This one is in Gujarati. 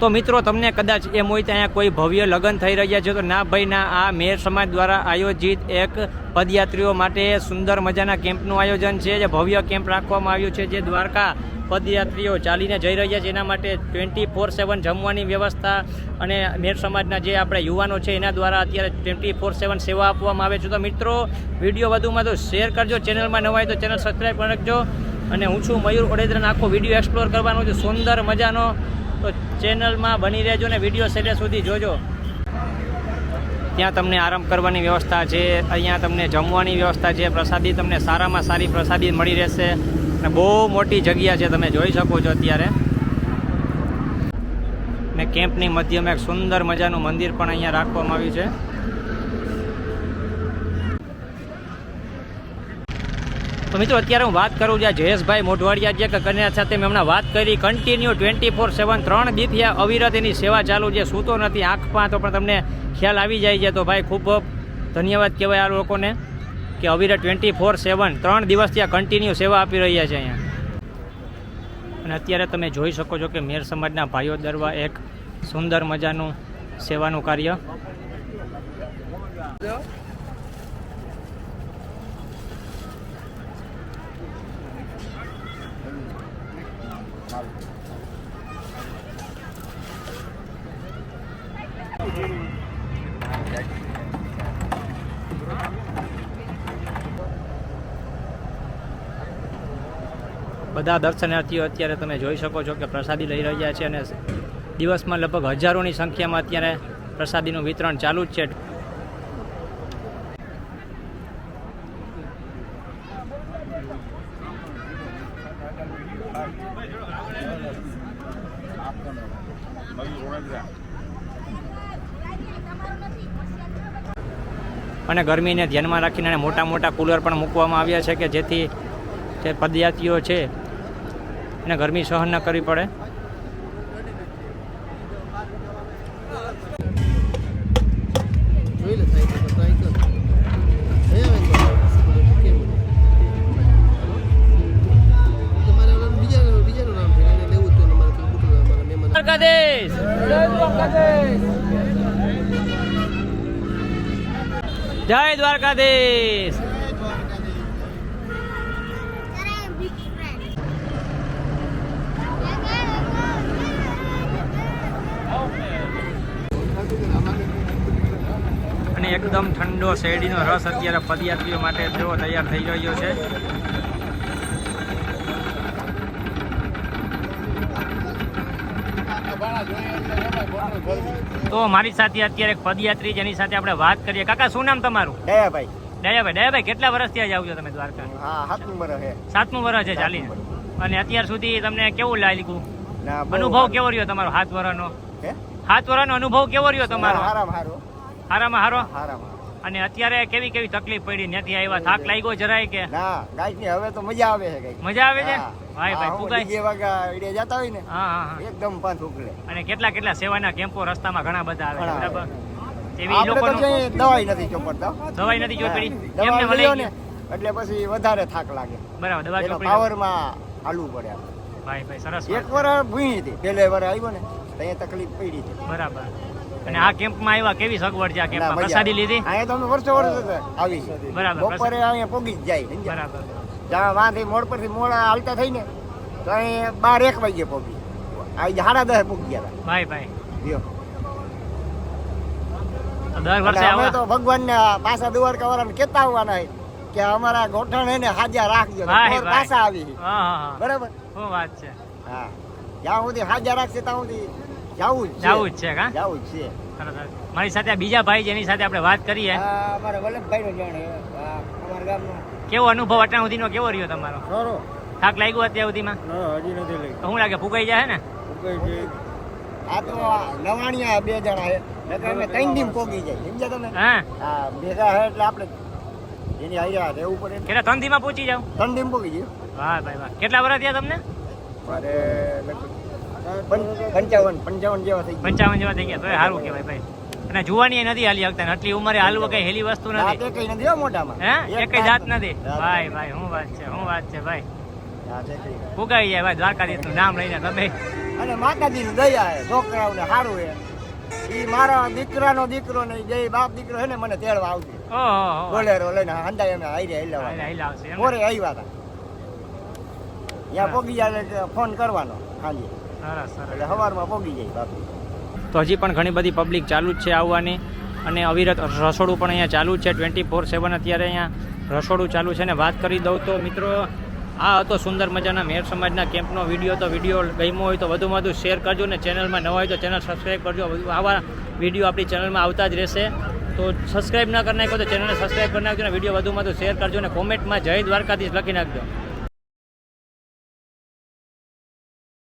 તો મિત્રો, તમને કદાચ એમ હોય તો અહીંયા કોઈ ભવ્ય લગ્ન થઈ રહ્યા છે, તો ના ભાઈ, ના, આ મેર સમાજ દ્વારા આયોજિત એક પદયાત્રીઓ માટે સુંદર મજાના કેમ્પનું આયોજન છે, જે ભવ્ય કેમ્પ રાખવામાં આવ્યું છે, જે દ્વારકા પદયાત્રીઓ ચાલીને જઈ રહ્યા છે. એના માટે ટ્વેન્ટી ફોર સેવન જમવાની વ્યવસ્થા અને મેર સમાજના જે આપણે યુવાનો છે, એના દ્વારા અત્યારે ટ્વેન્ટી ફોર સેવન સેવા આપવામાં આવે છે. તો મિત્રો, વીડિયો વધુમાં તો શેર કરજો, ચેનલમાં નવા હોય તો ચેનલ સબસ્ક્રાઈબ રાખજો. અને હું છું મયુર ઓડેદરાનો આખો વીડિયો એક્સપ્લોર કરવાનો છું. સુંદર મજાનો તો ચેનલમાં બની રહેજો ને વીડિયો છેલ્લે સુધી જોજો. ત્યાં તમને આરામ કરવાની વ્યવસ્થા છે, અહીંયા તમને જમવાની વ્યવસ્થા છે, પ્રસાદી તમને સારામાં સારી પ્રસાદી મળી રહેશે અને બહુ મોટી જગ્યા છે, તમે જોઈ શકો છો અત્યારે. ને કેમ્પની મધ્યમાં એક સુંદર મજાનું મંદિર પણ અહીંયા રાખવામાં આવ્યું છે. તો મિત્રો, અત્યારે હું વાત કરું છું જયેશભાઈ મોઢવાડિયા જે કન્યા સાથે મેં હમણાં વાત કરી. કન્ટિન્યુ ટ્વેન્ટી ફોર સેવન ત્રણ દીથી આ અવિરત એની સેવા ચાલુ છે. સૂતો નથી આંખમાં તો પણ તમને ખ્યાલ આવી જાય છે. તો ભાઈ, ખૂબ ધન્યવાદ કહેવાય આ લોકોને કે અવિરત ટ્વેન્ટી ફોર સેવન ત્રણ દિવસથી આ કન્ટિન્યુ સેવા આપી રહ્યા છે અહીંયા. અને અત્યારે તમે જોઈ શકો છો કે મેર સમાજના ભાઈઓ દરવા એક સુંદર મજાનું સેવાનું કાર્ય. બધા દર્શનાર્થીઓ અત્યારે તમે જોઈ શકો છો કે પ્રસાદી લઈ રહ્યા છે અને દિવસમાં લગભગ હજારોની સંખ્યામાં અત્યારે પ્રસાદીનું વિતરણ ચાલુ જ છે. અને ગરમીને ધ્યાનમાં રાખીને મોટા મોટા કુલર પણ મૂકવામાં આવ્યા છે કે જેથી જે પદયાત્રીઓ છે એને ગરમી સહન ન કરવી પડે. દ્વારકાધીશ જય દ્વારકાધીશ. અને એકદમ ઠંડો શેરડીનો રસ અત્યારે પદયાત્રીઓ માટે જેવો તૈયાર થઈ રહ્યો છે. તો મારી સાથે અત્યારે પદયાત્રી જેની સાથે આપણે વાત કરીએ. કાકા શું નામ તમારું? દયાભાઈ. દયાભાઈ. દયાભાઈ કેટલા વર્ષથી જાવ આવજો તમે દ્વારકા? સાતમું વર્ષ છે. સાતમું વર્ષ છે ચાલીને. અને અત્યાર સુધી તમને કેવું લાગ્યું? અનુભવ કેવો રહ્યો તમારો હાથ વરાનો? હાથ વરાનો અનુભવ કેવો રહ્યો તમારો? હારામ હારો. હારામાં હારો? હારામ હારો. અને અત્યારે કેવી કેવી તકલીફ પડી? નથી આવ્યા થાક લાગ્યો જરાય કે? ના ગાયની હવે તો મજા આવે છે ગાય મજા આવે છે? ભાઈ ભાઈ ફુગાઈ બીજે વાગા ઈડે જતા હોય ને હા હા એકદમ પાંચ ઉકળે. અને કેટલા કેટલા સેવાના કેમ્પો રસ્તામાં ઘણા બધા આવે બરાબર? એવી ક્યાંય દવાઈ નથી ચોપડતા. દવાઈ નથી ચોપડી? એમને ને એટલે પછી વધારે થાક લાગે. બરાબર દવા ચોપડી પાવરમાં હાલવું પડે ભાઈ ભાઈ સરસ એક. વાર ભૂઈ હતી પેલે વાર આવ્યો ને તો અહીંયા તકલીફ પડી હતી. બરાબર. અને આ કેમ્પમાં આવ્યા કેવી સગવડ છે આ કેમ્પમાં? પ્રસાદી લીધી? અહીંયા તો અમે વર્ષો વર્ષ આવી બરાબર, બપોરે અહીંયા પોગી જ જાય બરાબર. જ્યાં વાંધી મોડ પરથી મોડા હાલતા થઈને તો અહીં બાર એક વાગે પોગી. આવી સાડા દસ પોગી ગયા ભાઈ ભાઈ. દર વર્ષે અમે તો ભગવાનને પાછા દ્વારકા વાળાને કહેતા આવવાના કે અમારા ગોઠણ એને હાજર રાખજો. પાછા આવી બરાબર? શું વાત છે? હા. જ્યાં સુધી હાજર રાખશે ત્યાં સુધી જવું જ જવું જ છે કા? જવું જ છે. મારી સાથે આ બીજા ભાઈ જેની સાથે આપણે વાત કરીએ. આ અમારા વલ્લભભાઈ નો જાણે અમારા ગામનો. કેવો અનુભવ અટાણ સુધીનો? કેવો રહ્યો તમારો? સારો. થાક લાગ્યો અત્યાર સુધીમાં? હજી નથી લાગ્યું. શું લાગે ફૂકાઈ જાય ને? આ તો આ નવાણિયા બે જણા છે. નકર અમે ત્રણ દિન પોગી જાય. સમજ્યા તમે? હા? આ ભેગા હે એટલે આપણે એની હાજર રહેવું પડે. કેટલા ત્રણ દીમાં પહોંચી જાવ ત્રણ દિન પોગી ગયું. વાહ ભાઈ વાહ. કેટલા વર્ષ થયા તમને? મારે લગભગ પંચાવન પંચાવન જેવા થઈ ગયા. પંચાવન જેવા થઈ ગયા. તો સારું કહેવાય ભાઈ. અને જુવાની નથી હાલી શકતા. આટલી ઉંમરે હાલવું કઈ હેલી વસ્તુ નથી. એકેય નથી હો હે? એક જાત નથી. ભાઈ ભાઈ શું વાત છે શું વાત છે ભાઈ. ફુગાઈ જાય ભાઈ દ્વારકાધીશનું નામ લઈને તમે અને માતાજીની દયા છે છોકરાઓને સારું એ મારા દીકરાનો દીકરો ને જે બાપ દીકરો હે ને મને તેડવા આવશે ઓહો બોલેરો લઈને હંદાય અમે હાઈરે રહ્યા ને? મોરે આવ્યા હતા. ત્યાં પોગી જાય ફોન કરવાનો. સાંજે સરસ એટલે સવારમાં પોગી જાય બાપુ. તો હજી પણ ઘણી બધી પબ્લિક ચાલુ જ છે આવવાની. અને અવિરત રસોડું પણ અહીંયા ચાલુ છે. ટ્વેન્ટી ફોર સેવન અત્યારે અહીંયા રસોડું ચાલુ છે. ને વાત કરી દઉં તો મિત્રો આ હતો સુંદર મજાના મેર સમાજના કેમ્પનો વીડિયો. તો વીડિયો ગમ્યો હોય તો વધુમાં વધુ શેર કરજો. ને ચેનલમાં નવા હોય તો ચેનલ સબસ્ક્રાઈબ કરજો. આવા વીડિયો આપણી ચેનલમાં આવતા જ રહેશે. તો સબસ્ક્રાઈબ ના કરી નાખો તો ચેનલને સબસ્ક્રાઈબ કરી નાખજો. ને વીડિયો વધુમાં વધુ શેર કરજો. ને કોમેન્ટમાં જય દ્વારકાધીશ લખી નાખજો.